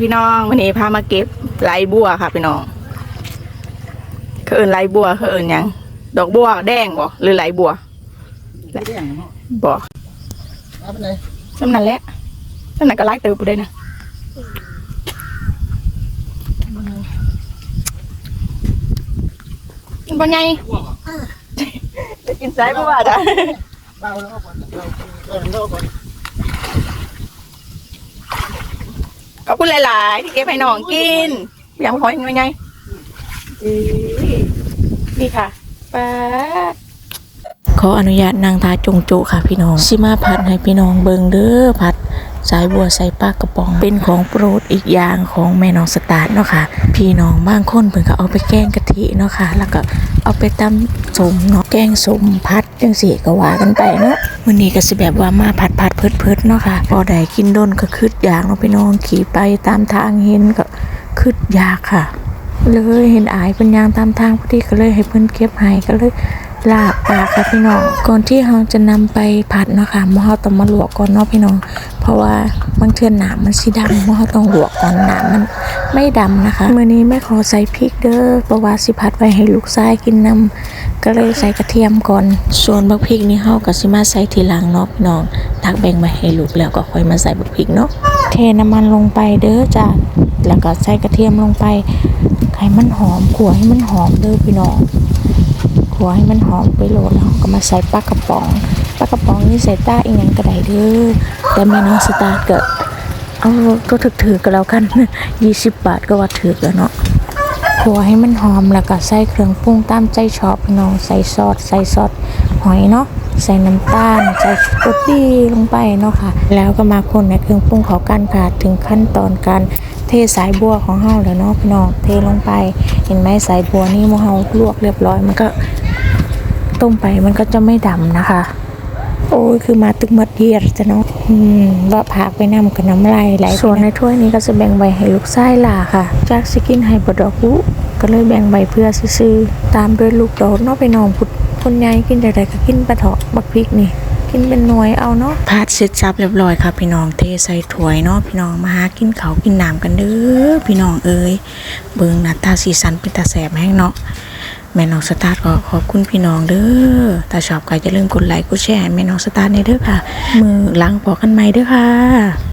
พี่น้องวันนี้พามาเก็บไหลบัวค่ะ พี่น้องเขาเอินไหลบัวเขาเอินหยังดอกบัวแดงบ่หรือไหลบัวไม่ได้อย่างเนาะบ่เอาไปไหนสำนั้นแหละสำนั้นก็ไล่เติบไปได้นะกินบ่ไงจะกินสายบัวจ้ะ เบาแล้วก่อนเราเออเราก่อน ขอบ คุณหลายๆที่เก็บให้น้องกินอยากหอยยังไงนี่ค่ะป๊า ขออนุญาตนางทาจงโจค่ะพี่น้องสิมาผัดให้พี่น้องเบิงเด้อผัดสายบัวใส่ปลากระป๋อง เป็นของโปรดอีกอย่างของแม่น้องสตาร์เนาะค่ะ พี่น้องบางคนเพิ่นก็เอาไปแกงกะทิเนาะค่ะ แล้วก็เอาไปตำสมเนาะแกงสมพัดจังสี่ก็ว่ากันไปเนาะวันนี้ก็สิแบบว่ามาผัดผัดเพิดเพิดเนาะค่ะพอได้กินดนก็คืดอยากเนาะพี่น้องขี่ไปตามทางเห็นก็คืดอยากค่ะ เลยเห็นอายเป็นยางตามทางพอดีก็เลยให้เพิ่นเก็บให้ก็เลย ลาบปลาค่ะพี่น้อง ก่อนที่เราจะนำไปผัดเนาะค่ะมอเราต้องมาลวกก่อนเนาะพี่น้อง เพราะว่าบางเทื่อหนามมันสีดำมอเราต้องลวกก่อนหนามมันไม่ดำนะคะมื้อนี้ไม่ขอใส่พริกเด้อเพราะว่าสิผัดไว้ให้ลูกชายกินนำก็เลยใส่กระเทียมก่อน ส่วนบักพริกนี่เฮาก็สิมาใส่ทีหลังเนาะพี่น้องตักแบ่งไว้ให้ลูกแล้วก็ค่อยมาใส่บักพริกเนาะ เทน้ำมันลงไปเด้อจ้ะแล้วก็ใส่กระเทียมลงไปให้มันหอมขัวให้มันหอมเด้อพี่น้อง วให้มันหอมไปโหลดแล้วก็มาใส่ปลากระป๋องปลากระป๋องนี่ใส่ต้าอีกอย่างก็ได้เด้อแต่แม่น้องสตาร์ทก็เอาก็ถือๆก็แล้วกัน20บาทก็ว่าถือแล้วเนาะขัวให้มันหอมแล้วก็ใส่เครื่องปรุงตามใจชอบพี่น้องใส่ซอสใส่ซอสหอยเนาะใส่น้ำตาลใส่รสดีลงไปเนาะค่ะ แล้วก็มาคนในเครื่องปรุงเขากันค่ะถึงขั้นตอนการเทสายบัวของเฮาแล้วเนาะพี่น้องเทลงไป เห็นไหมสายบัวนี่มเฮาลวกเรียบร้อยมันก็ ต้มไปมันก็จะไม่ดำนะคะ โอ้ยคือมาตึกมัดเยียดจะเนาะอืมว่าพากไปนำกับน้ำลายไหลส่วนในถ้วยนี้ก็จะแบ่งใบให้ลูกไส้ล่ะค่ะ จากสกินให้บดอกบุก็เลยแบ่งใบเพื่อซื้อๆตามด้วยลูกโดดเนาะไปน้องพุดคนใหญ่กินใดๆก็กินปลาเถาะบักพริกนี่กินเป็นหน่วยเอาเนาะพาดเสร็จสับเรียบร้อยค่ะ พี่น้องเทใส่ถ้วยเนาะพี่น้องมาหากินเขาวกินน้ำกันเด้อพี่น้องเอ้ยเบิ่งหน้าตาสีสันเป็นตาแสบแห้งเนาะ แม่น้องสตาร์ทก็ขอบคุณพี่น้องเด้อถ้าชอบก็อย่าลืมกดไลค์กดแชร์แม่น้องสตาร์ทในเด้อค่ะ มือล้างบอกกันใหม่เด้อค่ะ